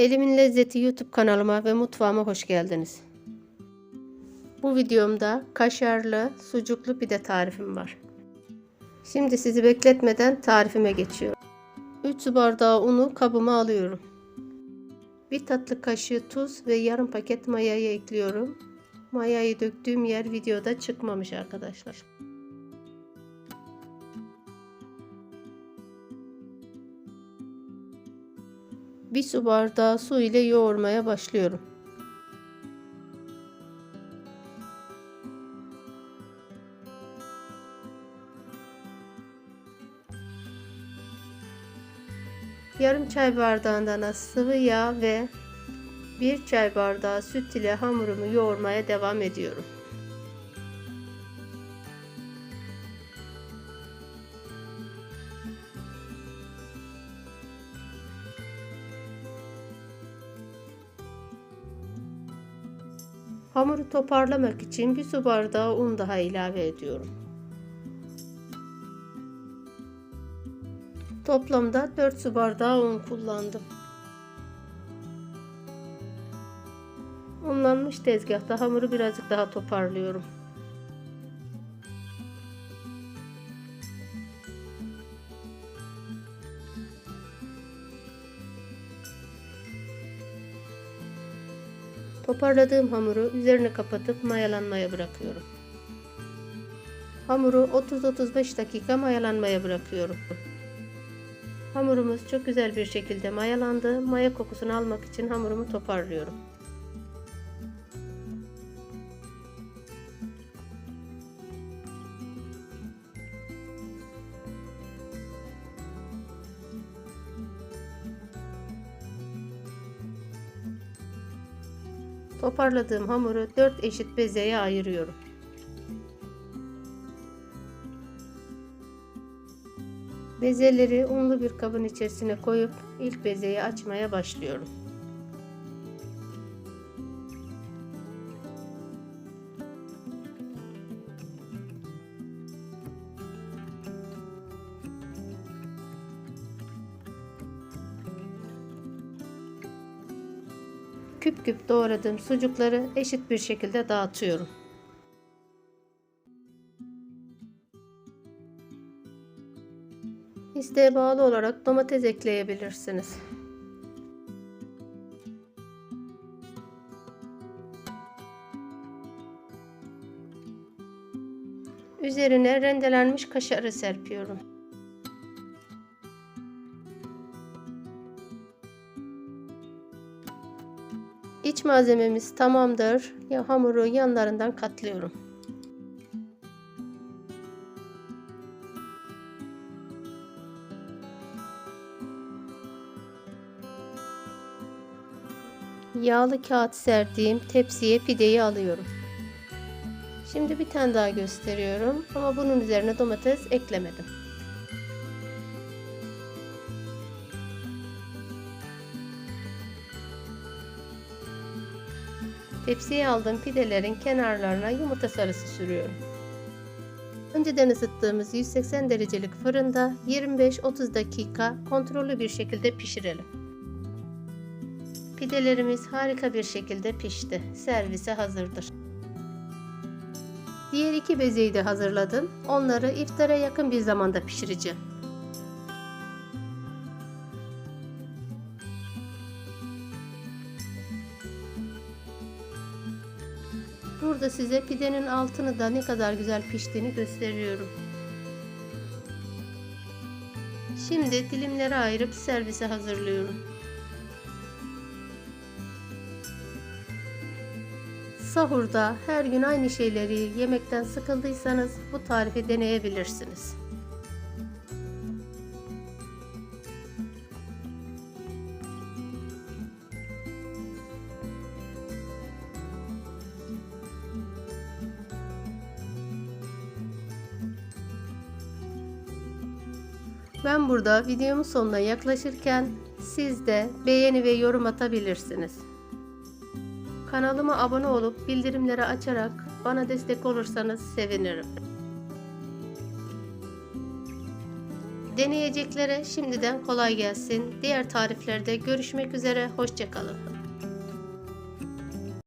Elimin Lezzeti YouTube kanalıma ve mutfağıma hoş geldiniz. Bu videomda kaşarlı, sucuklu pide tarifim var. Şimdi sizi bekletmeden tarifime geçiyorum. 3 su bardağı unu kabıma alıyorum. 1 tatlı kaşığı tuz ve yarım paket mayayı ekliyorum. Mayayı döktüğüm yer videoda çıkmamış arkadaşlar. Bir su bardağı su ile yoğurmaya başlıyorum. Yarım çay bardağından az sıvı yağ ve bir çay bardağı süt ile hamurumu yoğurmaya devam ediyorum. Hamuru toparlamak için bir su bardağı un daha ilave ediyorum. Toplamda 4 su bardağı un kullandım. Unlanmış tezgahta hamuru birazcık daha toparlıyorum. Toparladığım hamuru üzerine kapatıp mayalanmaya bırakıyorum. Hamuru 30-35 dakika mayalanmaya bırakıyorum. Hamurumuz çok güzel bir şekilde mayalandı. Maya kokusunu almak için hamurumu toparlıyorum. Toparladığım hamuru 4 eşit bezeye ayırıyorum. Bezeleri unlu bir kabın içerisine koyup ilk bezeyi açmaya başlıyorum. Küp küp doğradığım sucukları eşit bir şekilde dağıtıyorum. İsteğe bağlı olarak domates ekleyebilirsiniz. Üzerine rendelenmiş kaşarı serpiyorum. İç malzememiz tamamdır. Ya hamuru yanlarından katlıyorum. Yağlı kağıt serdiğim tepsiye pideyi alıyorum. Şimdi bir tane daha gösteriyorum ama bunun üzerine domates eklemedim. Tepsiye aldığım pidelerin kenarlarına yumurta sarısı sürüyorum. Önceden ısıttığımız 180 derecelik fırında 25-30 dakika kontrollü bir şekilde pişirelim. Pidelerimiz harika bir şekilde pişti. Servise hazırdır. Diğer iki bezeyi de hazırladım. Onları iftara yakın bir zamanda pişireceğim. Burada size pidenin altını da ne kadar güzel piştiğini gösteriyorum. Şimdi dilimlere ayırıp servise hazırlıyorum. Sahurda her gün aynı şeyleri yemekten sıkıldıysanız bu tarifi deneyebilirsiniz. Ben burada videomun sonuna yaklaşırken siz de beğeni ve yorum atabilirsiniz. Kanalıma abone olup bildirimleri açarak bana destek olursanız sevinirim. Deneyeceklere şimdiden kolay gelsin. Diğer tariflerde görüşmek üzere. Hoşçakalın.